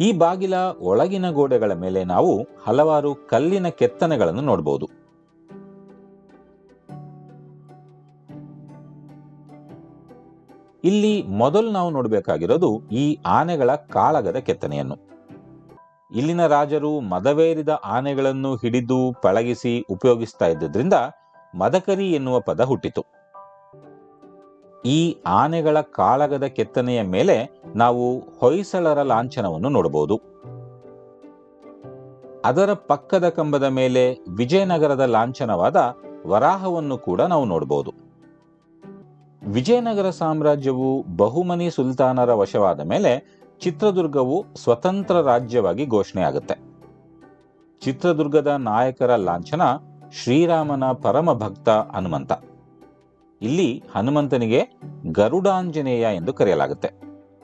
ಈ ಬಾಗಿಲ ಒಳಗಿನ ಗೋಡೆಗಳ ಮೇಲೆ ನಾವು ಹಲವಾರು ಕಲ್ಲಿನ ಕೆತ್ತನೆಗಳನ್ನು ನೋಡಬಹುದು ಇಲ್ಲಿ ಮೊದಲು ನಾವು ನೋಡಬೇಕಾಗಿರೋದು ಈ ಆನೆಗಳ ಕಾಳಗದ ಕೆತ್ತನೆಯನ್ನು. ಇಲ್ಲಿನ ರಾಜರು ಮದವೇರಿದ ಆನೆಗಳನ್ನು ಹಿಡಿದು ಪಳಗಿಸಿ ಉಪಯೋಗಿಸ್ತಾ ಇದ್ದರಿಂದ ಮದಕರಿ ಎನ್ನುವ ಪದ ಹುಟ್ಟಿತು. ಈ ಆನೆಗಳ ಕಾಳಗದ ಕೆತ್ತನೆಯ ಮೇಲೆ ನಾವು ಹೊಯ್ಸಳರ ಲಾಂಛನವನ್ನು ನೋಡಬಹುದು. ಅದರ ಪಕ್ಕದ ಕಂಬದ ಮೇಲೆ ವಿಜಯನಗರದ ಲಾಂಛನವಾದ ವರಾಹವನ್ನು ಕೂಡ ನಾವು ನೋಡಬಹುದು. ವಿಜಯನಗರ ಸಾಮ್ರಾಜ್ಯವು ಬಹುಮನಿ ಸುಲ್ತಾನರ ವಶವಾದ ಮೇಲೆ ಚಿತ್ರದುರ್ಗವು ಸ್ವತಂತ್ರ ರಾಜ್ಯವಾಗಿ ಘೋಷಣೆ ಆಗುತ್ತೆ ಚಿತ್ರದುರ್ಗದ ನಾಯಕರ ಲಾಂಛನ ಶ್ರೀರಾಮನ ಪರಮ ಭಕ್ತ ಹನುಮಂತ. ಇಲ್ಲಿ ಹನುಮಂತನಿಗೆ ಗರುಡಾಂಜನೇಯ ಎಂದು ಕರೆಯಲಾಗುತ್ತೆ.